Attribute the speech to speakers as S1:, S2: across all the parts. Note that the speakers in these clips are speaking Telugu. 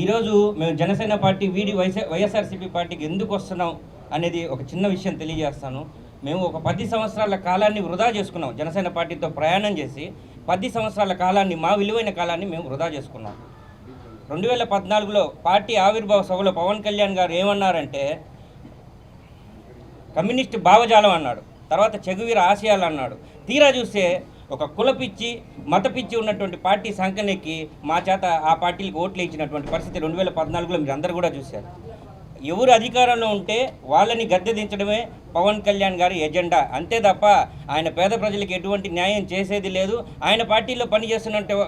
S1: ఈరోజు మేము జనసేన పార్టీ వీడి వైఎస్ వైఎస్ఆర్సీపీ పార్టీకి ఎందుకు వస్తున్నాం అనేది ఒక చిన్న విషయం తెలియజేస్తాను. మేము ఒక పది సంవత్సరాల కాలాన్ని వృధా చేసుకున్నాం. జనసేన పార్టీతో ప్రయాణం చేసి పది సంవత్సరాల కాలాన్ని మా విలువైన కాలాన్ని మేము వృధా చేసుకున్నాం. రెండు వేల పద్నాలుగులో పార్టీ ఆవిర్భావ సభలో పవన్ కళ్యాణ్ గారు ఏమన్నారంటే కమ్యూనిస్ట్ భావజాలం అన్నాడు. తర్వాత చెగువీర ఆశయాలు అన్నాడు. తీరా చూస్తే ఒక కులపిచ్చి మతపిచ్చి ఉన్నటువంటి పార్టీ సంఖ్యనెక్కి మా చేత ఆ పార్టీలకు ఓట్లు ఇచ్చినటువంటి పరిస్థితి రెండు వేల పద్నాలుగులో మీరు అందరూ కూడా చూశారు. ఎవరు అధికారంలో ఉంటే వాళ్ళని గద్దె దించడమే పవన్ కళ్యాణ్ గారి ఎజెండా. అంతే తప్ప ఆయన పేద ప్రజలకు ఎటువంటి న్యాయం చేసేది లేదు. ఆయన పార్టీలో పనిచేస్తున్నట్టు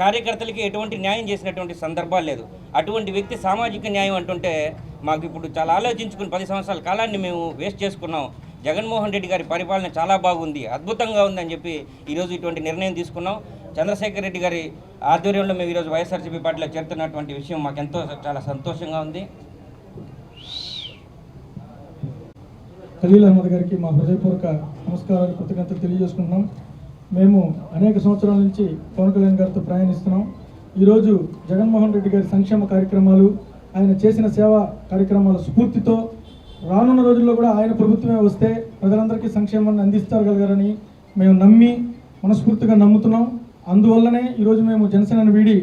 S1: కార్యకర్తలకి ఎటువంటి న్యాయం చేసినటువంటి సందర్భాలు లేదు. అటువంటి వ్యక్తి సామాజిక న్యాయం అంటుంటే మాకు ఇప్పుడు చాలా ఆలోచించుకుని పది సంవత్సరాల కాలాన్ని మేము వేస్ట్ చేసుకున్నాం. జగన్మోహన్ రెడ్డి గారి పరిపాలన చాలా బాగుంది అద్భుతంగా ఉందని చెప్పి ఈరోజు ఇటువంటి నిర్ణయం తీసుకున్నాం. చంద్రశేఖర్ రెడ్డి గారి ఆధ్వర్యంలో మేము ఈరోజు వైఎస్ఆర్సీపీ పార్టీలో చేరుతున్నటువంటి విషయం మాకెంతో చాలా సంతోషంగా ఉంది.
S2: ఖలీల్ అహ్మద్ గారికి మా హృదయపూర్వక నమస్కారాలు కృతజ్ఞతలు తెలియజేసుకుంటున్నాం. మేము అనేక సంవత్సరాల నుంచి పవన్ కళ్యాణ్ గారితో ప్రయాణిస్తున్నాం. ఈరోజు జగన్మోహన్ రెడ్డి గారి సంక్షేమ కార్యక్రమాలు ఆయన చేసిన సేవా కార్యక్రమాల స్ఫూర్తితో రానున్న రోజుల్లో కూడా ఆయన ప్రభుత్వమే వస్తే ప్రజలందరికీ సంక్షేమాన్ని అందిస్తారగలగారని మేము నమ్మి మనస్ఫూర్తిగా నమ్ముతున్నాం. అందువల్లనే ఈరోజు మేము జనసేనను వీడి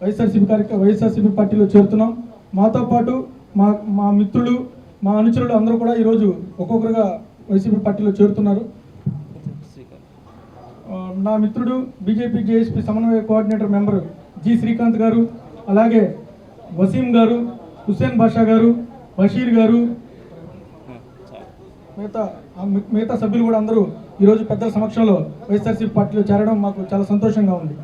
S2: వైఎస్ఆర్సీపీ కార్యక్రమ వైఎస్ఆర్సీపీ పార్టీలో చేరుతున్నాం. మాతో పాటు మా మా మిత్రులు మా అనుచరులు అందరూ కూడా ఈరోజు ఒక్కొక్కరుగా వైసీపీ పార్టీలో చేరుతున్నారు. నా మిత్రుడు బీజేపీ జేఎస్పీ సమన్వయ coordinator member G Srikanth garu అలాగే వసీం గారు హుస్సేన్ బాషా గారు బషీర్ గారు మిగతా మిగతా సభ్యులు కూడా అందరూ ఈరోజు పెద్దల సమక్షంలో వైఎస్ఆర్సీపీ పార్టీలో చేరడం మాకు చాలా సంతోషంగా ఉంది.